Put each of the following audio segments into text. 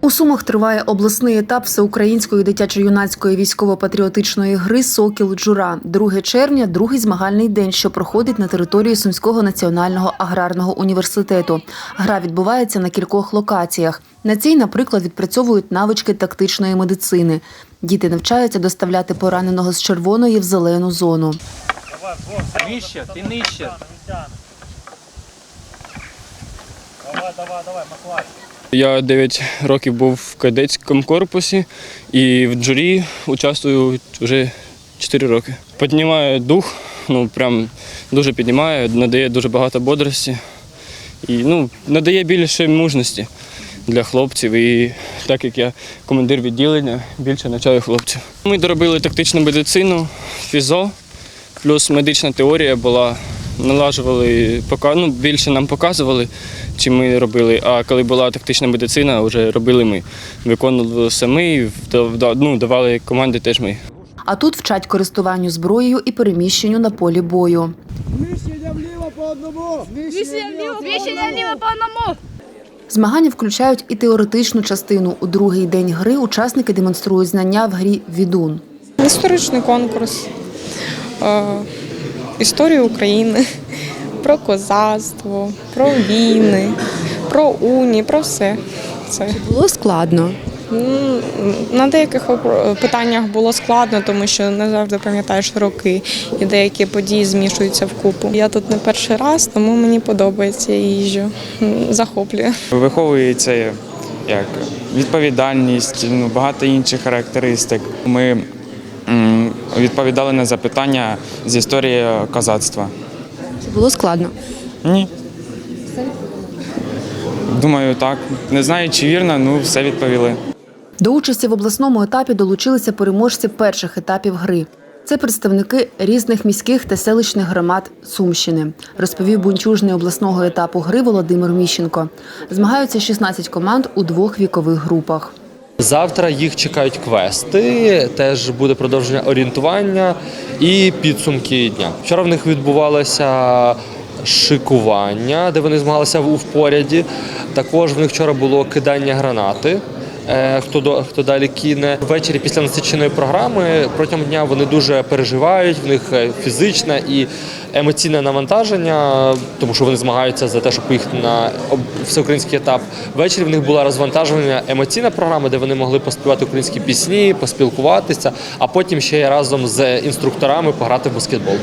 У Сумах триває обласний етап всеукраїнської дитячо-юнацької військово-патріотичної гри Сокіл Джура. 2 червня другий змагальний день, що проходить на території Сумського національного аграрного університету. Гра відбувається на кількох локаціях. На цій, наприклад, відпрацьовують навички тактичної медицини. Діти навчаються доставляти пораненого з червоної в зелену зону. Нижче, ти нижче. Я 9 років був в кадетському корпусі і в джурі участвую вже 4 роки. Піднімає дух, ну прям дуже піднімає, надає дуже багато бодрості і ну, надає більше мужності для хлопців. І так як я командир відділення, більше навчаю хлопців. Ми доробили тактичну медицину, фізо, плюс медична теорія була. Налажували, пока- ну, більше нам показували, чим ми робили. А коли була тактична медицина, вже робили ми. Виконували самі, ну, давали команди теж ми. А тут вчать користуванню зброєю і переміщенню на полі бою. Зміщення вліво по одному. Зміщення вліво по одному. Змагання включають і теоретичну частину. У другий день гри учасники демонструють знання в грі Відун. Історичний конкурс, е, історію України, про козацтво, про війни, про уні, про все. Це. Було складно. На деяких питаннях було складно, тому що не завжди пам'ятаєш роки і деякі події змішуються в купу. Я тут не перший раз, тому мені подобається я їжджу, захоплює. Виховується як відповідальність, ну, багато інших характеристик. Ми відповідали на запитання з історії козацтва. Це було складно. Ні. Думаю, так. Не знаю, чи вірно, ну все відповіли. До участі в обласному етапі долучилися переможці перших етапів гри. Це представники різних міських та селищних громад Сумщини, розповів бунчужний обласного етапу гри Володимир Міщенко. Змагаються 16 команд у двох вікових групах. Завтра їх чекають квести, теж буде продовження орієнтування і підсумки дня. Вчора в них відбувалося шикування, де вони змагалися у впоряді. Також в них вчора було кидання гранати. Е, Хто до хто далі кине ввечері після насиченої програми протягом дня вони дуже переживають. В них е, фізичне і емоційне навантаження, тому що вони змагаються за те, щоб поїхати на всеукраїнський етап. Ввечері в них була розвантажена емоційна програма, де вони могли поспівати українські пісні, поспілкуватися, а потім ще разом з інструкторами пограти в баскетбол.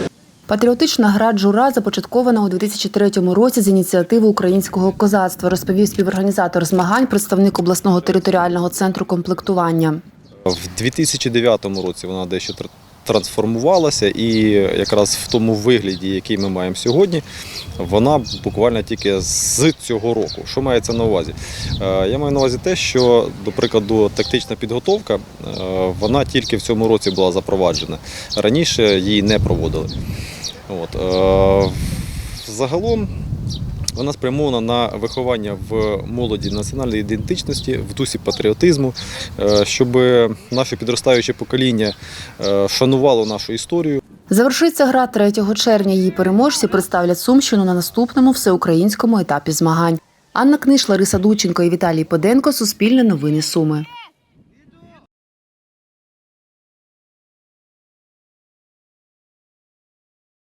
Патріотична гра Джура започаткована у 2003 році з ініціативи українського козацтва, розповів співорганізатор змагань, представник обласного територіального центру комплектування. В 2009 році вона дещо тр- трансформувалася, і якраз в тому вигляді, який ми маємо сьогодні, вона буквально тільки з цього року. Що мається на увазі? Е, Я маю на увазі те, що, до прикладу, тактична підготовка, е, вона тільки в цьому році була запроваджена. Раніше її не проводили. От. е, Загалом вона спрямована на виховання в молоді національної ідентичності, в дусі патріотизму, е, щоб наше підростаюче покоління е, шанувало нашу історію. Завершиться гра 3 червня. Її переможці представлять Сумщину на наступному всеукраїнському етапі змагань. Анна Книш, Лариса Дученко і Віталій Поденко. Суспільне новини Суми.